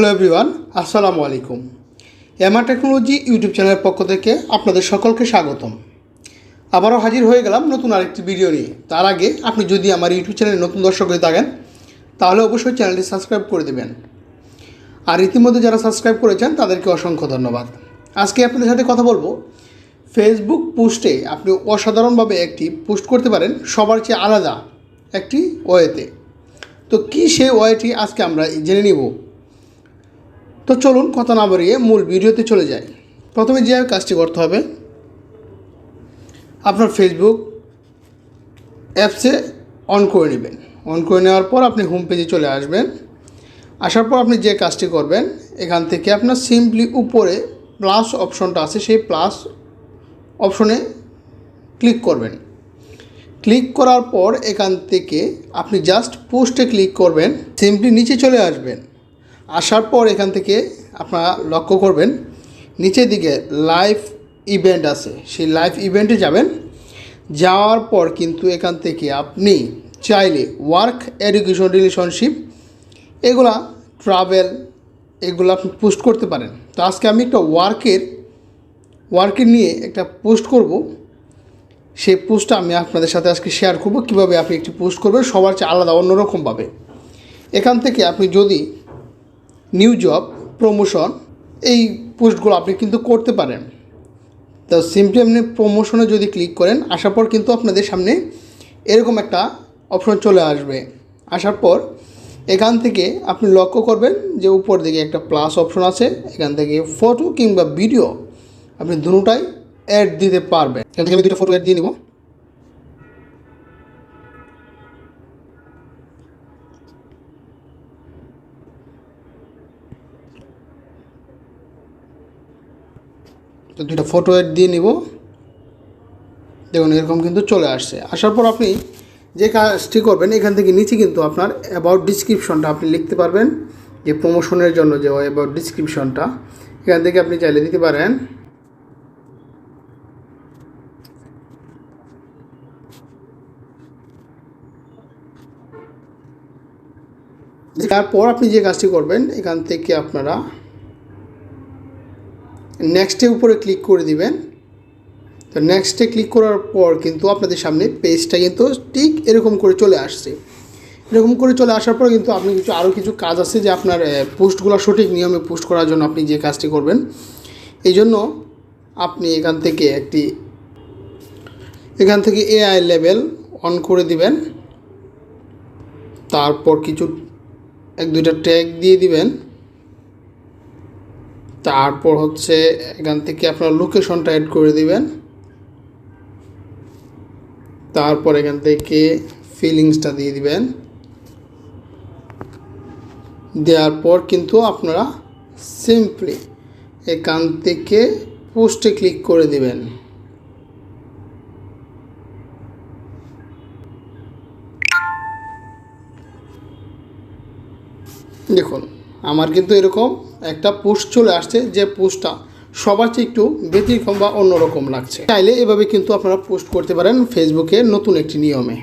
Hello everyone আসসালামু আলাইকুম। MR technology YouTube চ্যানেলের পক্ষ থেকে আপনাদের সকলকে স্বাগতম। আবারও হাজির হয়ে গেলাম নতুন আরেকটি ভিডিও নিয়ে। তার আগে আপনি যদি আমার ইউটিউব চ্যানেলে নতুন দর্শক হয়ে থাকেন, তাহলে অবশ্যই চ্যানেলটি সাবস্ক্রাইব করে দেবেন। আর ইতিমধ্যে যারা সাবস্ক্রাইব করেছেন, তাদেরকে অসংখ্য ধন্যবাদ। আজকে আপনাদের সাথে কথা বলব ফেসবুক পোস্টে আপনি অসাধারণভাবে একটি পোস্ট করতে পারেন, সবার চেয়ে আলাদা একটি ওয়েতে। তো কী সেই ওয়েটি আজকে আমরা জেনে নিব? তো চলুন কথা না বাড়িয়ে মূল ভিডিওতে চলে যাই। প্রথমে যে কাজটি করতে হবে, আপনার ফেসবুক অ্যাপসে অন করে নেবেন। অন করে নেওয়ার পর আপনি হোম পেজে চলে আসবেন। আসার পর আপনি যে কাজটি করবেন, এখান থেকে আপনার সিম্পলি উপরে প্লাস অপশনটা আছে, সেই প্লাস অপশনে ক্লিক করবেন। ক্লিক করার পর এখান থেকে আপনি জাস্ট পোস্টে ক্লিক করবেন সিম্পলি নিচে চলে আসবেন। আসার পর এখান থেকে আপনারা লক্ষ্য করবেন, নিচের দিকে লাইভ ইভেন্ট আছে। সেই লাইভ ইভেন্টে যাবেন। যাওয়ার পর কিন্তু এখান থেকে আপনি চাইলে ওয়ার্ক এডুকেশন রিলেশনশিপ এগুলা ট্রাভেল এগুলো আপনি পোস্ট করতে পারেন। তো আজকে আমি একটা ওয়ার্কের ওয়ার্কের নিয়ে একটা পোস্ট করব। সেই পোস্টটা আমি আপনাদের সাথে আজকে শেয়ার করব। কীভাবে আপনি একটি পোস্ট করবেন, সবার চেয়ে আলাদা, অন্যরকমভাবে। এখান থেকে আপনি যদি নিউ জব প্রমোশন এই পোস্টগুলো আপনি কিন্তু করতে পারেন। তো সিম্পলি আপনি প্রমোশনে যদি ক্লিক করেন, আসার পর কিন্তু আপনাদের সামনে এরকম একটা অপশন চলে আসবে। আসার পর এখান থেকে আপনি লক্ষ্য করবেন যে উপর দিকে একটা প্লাস অপশন আছে, এখান থেকে ফটো কিংবা ভিডিও আপনি দুটাই অ্যাড দিতে পারবেন। এখান থেকে আমি দুটো ফটো অ্যাড দিয়ে নিব। দুটো ফটো অ্যাড দিয়ে নিব। দেখুন, এরকম কিন্তু চলে আসছে। আসার পর আপনি যে কাজটি করবেন, এখান থেকে নিচে কিন্তু আপনার অ্যাবাউট ডিসক্রিপশনটা আপনি লিখতে পারবেন, যে প্রমোশনের জন্য যে অ্যাবাউট ডিসক্রিপশনটা এখান থেকে আপনি চাইলে দিতে পারেন। তারপর আপনি যে কাজটি করবেন, এখান থেকে আপনারা নেক্সটের উপরে ক্লিক করে দিবেন। তো নেক্সটে ক্লিক করার পর কিন্তু আপনাদের সামনে পেজটা কিন্তু ঠিক এরকম করে চলে আসছে। এরকম করে চলে আসার পর কিন্তু আপনি কিছু আরও কিছু কাজ আছে যে আপনার পোস্টগুলো সঠিক নিয়মে পোস্ট করার জন্য আপনি যে কাজটি করবেন। এই জন্য আপনি এখান থেকে একটি, এখান থেকে এআই লেভেল অন করে দিবেন। তারপর কিছু, এক দুইটা ট্যাগ দিয়ে দিবেন। তারপর হচ্ছে এখান থেকে আপনার লোকেশনটা অ্যাড করে দিবেন। তারপর এখান থেকে ফিলিংসটা দিয়ে দিবেন। দেওয়ার পর কিন্তু আপনারা সিম্পলি এখান থেকে পোস্টে ক্লিক করে দিবেন। দেখুন আমার কিন্তু এরকম একটা পোস্ট চলে আসছে যে পোস্টটা সবার চেয়ে একটু ব্যতিক্রম বা অন্যরকম লাগছে। চাইলে এভাবে কিন্তু আপনারা পোস্ট করতে পারেন ফেসবুকে নতুন একটি নিয়মে।